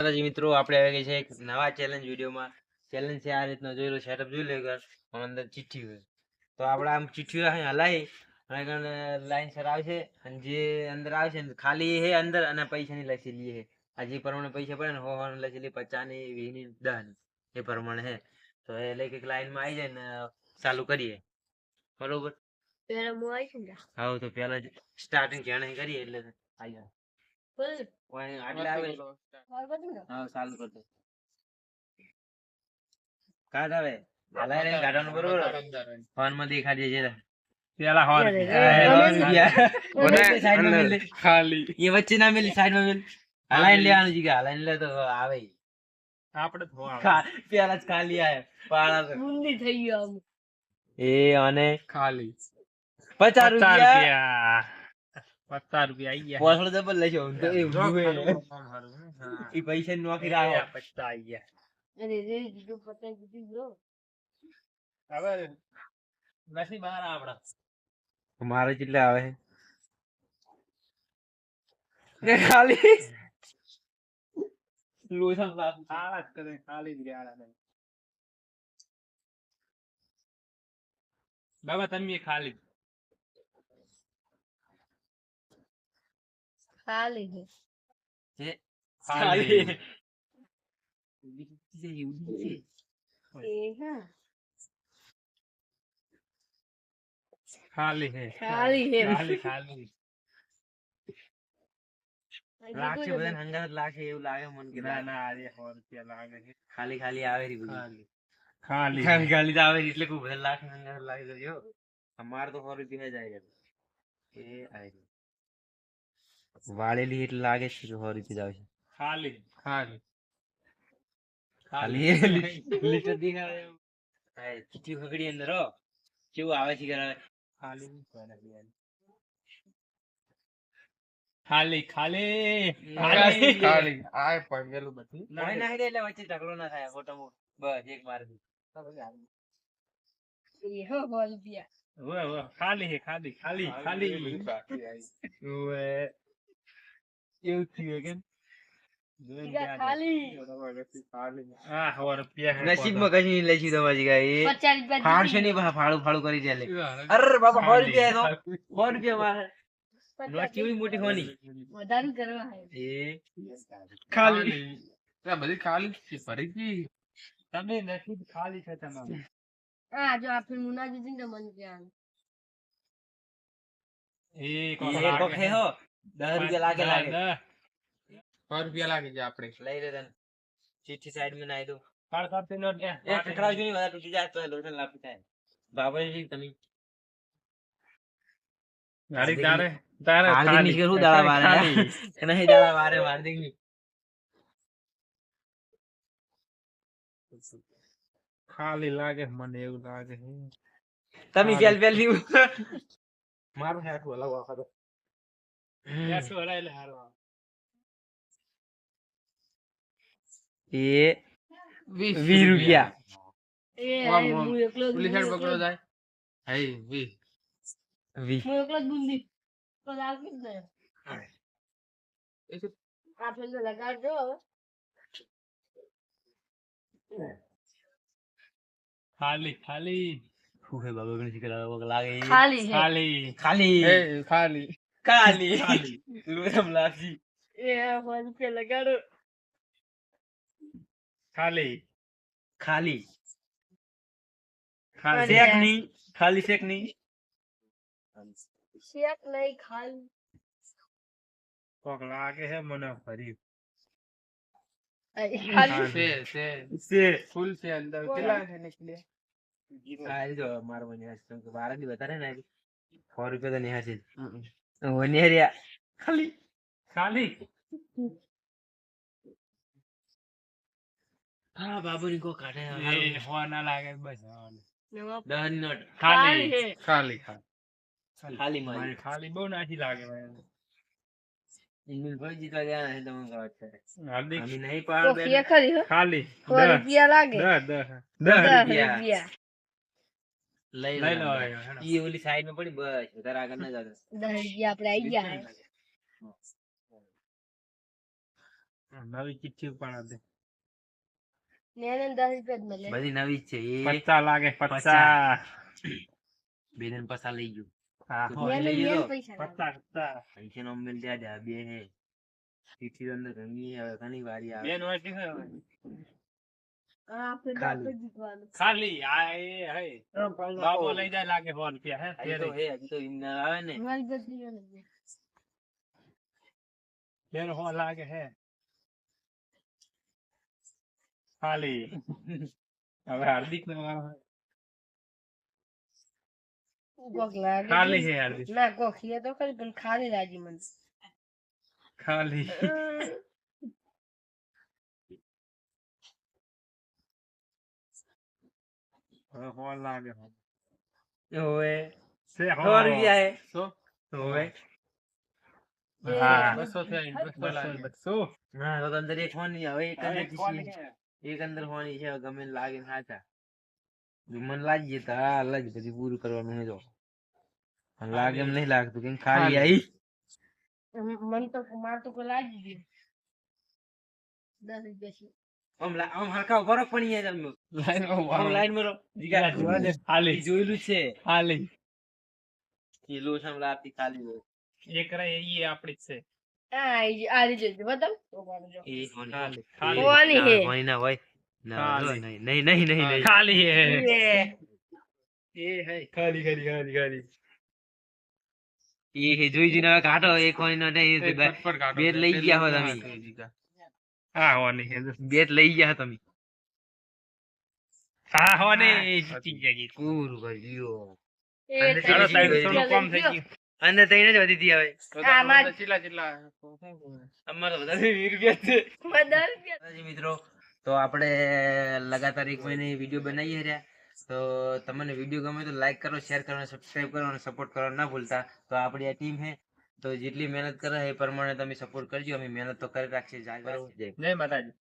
માતાજી મિત્રો આપણે આવી ગઈ છે એક નવા ચેલેન્જ વિડીયોમાં. ચેલેન્જ છે આ રીતનો જોઈ લો સેટઅપ જોઈ લો એકવાર અંદર ચિઠ્ઠી હોય. તો આપણે આમ ચિઠ્ઠીઓ અહીં હલાવી અને લાઈન સર આવશે અને જે અંદર આવશે ને ખાલી હે અંદર અને પૈસાની લખેલી હે. આ જે પ્રમાણે પૈસા પડે ને હો હો લખેલી પચાસની વીસની દસની એ પ્રમાણે હે. તો એ લઈ કંઈક લાઈનમાં આવી જાય ને ચાલુ કરીએ. બરોબર? પેલા હું આવી છું હા તો પહેલા સ્ટાર્ટિંગ જાણે કરીએ એટલે આવી જાય કાઢ આવે રે કાઢવાનું બરોબર? ફોનમાં પેલા હોર. ખાલી. એ વચ્ચે ના મેલી સાઈડમાં મેલ લેવાનું છે કે હલાઈને લે તો આવે. આપણે તો પેલા જ ખાલી આવે પાળા. થઈ ગયો એ અને ખાલી. પચાસ રૂપિયા. પચાસ રૂપિયા આઈ ગયા. પોસડો ડબલ લેજો તો એ. ઈ પૈસા નોખી એ રાખો. પચાસ આઈ ગયા. અરે રે દીધું પતંગ દીધું બ્રો હવે નસીબ બહાર આપણા. મારે કેટલા આવે? ને ખાલી. લોસન બાપ. આવા જ કરે ખાલી જ ગયા. બાબા તમે ખાલી ખાલી છે છે ખાલી. એ હા ખાલી હે ખાલી હે. ખાલી હંગાત લાગશે એવું લાગે મન કે ના ના આજે સો રૂપિયા લાગે છે ખાલી ખાલી આવે રી ખાલી ખાલી ખાલી ખાલી તો આવે એટલે કોઈ ભલે લાખ હંગાત લાગે જો અમાર તો સો રૂપિયા જાય એ આય વાળેલી એટલે લાગે છે જો હરી થી આવશે ખાલી. ખાલી. ખાલી. લીટર દેખાય ચીઠી ખગડી અંદર હો. કેવું આવે છે કે ખાલી. ખાલી ખાલી. ખાલી. ખાલી. આ પણ બધું. નાખી નાખી દે એટલે વચ્ચે ઢગલો ના થાય ફોટોમાં બસ એક મારી દે હો ખાલી હે ખાલી ખાલી ખાલી. ઓવે. એવું થયું આ હે નસીબમાં કશું નહીં લઈશું તમારી ગાય. દીધી. નહીં ફાળું ફાળું કરી દે અરે બાબા સો રૂપિયા સો રૂપિયા મારે. કેવી મોટી હોની વધારે કરવા એ ખાલી. બધી ખાલી છે ભરી તમે નસીબ ખાલી છે તમારું. હા જો આ ફિલ્મ ના દીધી ને મને એ એ હો. દસ રૂપિયા લાગે લાગે. સો રૂપિયા લાગે છે આપડે લઈ લે તને. ચીઠી સાઈડમાં નાખી દો કાળ કાપતી નોટ એ કકડાવજો નહીં. વધારે તૂટી જાય તો લોટન લાપી થાય. બાબાજી તમે? ગાડી તારે તારે હાર્દિકની શું દાડા મારે ખાલી. નહીં દાડા મારે હાર્દિકની ખાલી લાગે મને એવું લાગે છે. તમે વેલ વેલ મારું હેઠું અલગ વખત હેઠું હરાય એટલે હારું આવે. એ વીસ રૂપિયા એ વાહ, એ, વાહ. હું એકલો જ- પેલી હું પકડો જાય હઈ વી વી હું એકલો જ બુંદી તો લાગી જ ને એ શું? આ ફિલ્મ તો લગાડજો ખાલી ખાલી હે બાબા ગણેશ કરાવો લાગે ખાલી ખાલી ખાલી ખાલી લોરમ લાગી એ આ સો રૂપિયા લગાડો ખાલી ખાલી ખાલી શેક નહીં ખાલી શેક નહીં શેક નહીં ખાલી કોક લાગે છે મને ફરી ખાલી છે છે સે ફૂલ છે અંદર કેટલા છે નીકળ્યા આ જો મારો મને કેમ કે બારા દી વધારે ને સો રૂપિયા તો નિહાશે વનિહરિયા ખાલી ખાલી. હા બાબુ ની કો કાઢે હવા ના લાગે બસ હવા ના. નવા દસની નોટ ખાલી ખાલી. ખાલી ખાલી. મારી. ખાલી બહુ નાખી લાગે મને. ઇંગ્લિશ ભાઈ જીતવા ગયા નથી તમને ખબર છે. હાર્દિક. અમે નહીં પાડ ખાલી ખરી હો. ખાલી. સો દસ. રૂપિયા લાગે. દસ દસ. દસ દસ રૂપિયા. લઈ લો. ઈ ઓલી સાઈડમાં પડી બસ વધારે આગળ ના જાતો. દસ આપણે આવી ગયા. નવી ચિઠ્ઠી પણ હતી ને એને રૂપિયા જ મળે. બધી નવી છે એ પચાસ લાગે પચાસ. પચાસ. બે દિન પસા લઈ ગયું. હા લઈ પૈસા નો મિલ બે. ચિઠ્ઠી ચીઠી અંદર ઘણી આવે ઘણી વારી આવે. બેન હોય. ખાલી. આપણે જીતવાનું. ખાલી આ એ હે બાબો લઈ જાય લાગે સો રૂપિયા હે હે હજી તો ઇન્ના આવે ને. મારી ગતિઓ નથી. ફેર સો લાગે હે. ખાલી. હવે હાર્દિક નો ખાલી હે હાર્દિક. ના કોક તો ખરી પણ ખાલી લાગી મને. ખાલી. હવે સો લાગે ઓવે છે સો રૂપિયા હે સો ઓવે હા બસો બસો લાગે બસો હા તો અંદર એક હોની હવે એક અંદર એક કોની ચીઠી- હે? એક અંદર હોની છે ગમે તે લાગે ને સાચા જો મન લાગી તો હા લાગી પછી પૂરું કરવાનું હે તો અને લાગે એમ નહીં લાગતું કેમ ખાલી ખાલી. આવી મને તો માર તો કોઈ લાગી ગયું દસ રૂપિયા છે આમ આમ હરખા ઊભા રહો પણ અહીંયા તમે લાઈનમાં આમ વાળો. રહો. જીગા જોવા જોયેલું છે. ખાલી. એ ખાલી એક આપડી જ છે. આ આ. એ ખાલી. ખાલી. ના, હોય ના નહીં. નહીં નહીં નહીં નહીં. ખાલી હે. એ. હે. ખાલી ખાલી ખાલી ખાલી. એ જોઈ જોઈને કાઢો. એક હોની નો નહીં બે લઈ ગયા હો તમે. હા હોની. બેટ લઈ ગયા તમે. હા હોની જીતી ગયા. પૂરું કરી દ્યો અને ચાલો ચાલો, થોડું કમ થઈ ગયું. અને તઈને જ વધી હવે. આમાં ચીલા ચીલા અમારે બધા 20 રૂપિયા છે. બધા રૂપિયા જી મિત્રો તો આપણે લગાતાર એક મહિને વીડિયો બનાવીએ રહ્યા. તો તમને વીડિયો ગમે તો લાઈક કરો શેર કરો અને સબસ્ક્રાઇબ કરો અને સપોર્ટ કરો ના ભૂલતા. તો આપણી આ ટીમ છે તો જેટલી મહેનત કરે એ પ્રમાણે તમે સપોર્ટ કરજો. અમે મહેનત તો કરી રાખશે જય માતાજી.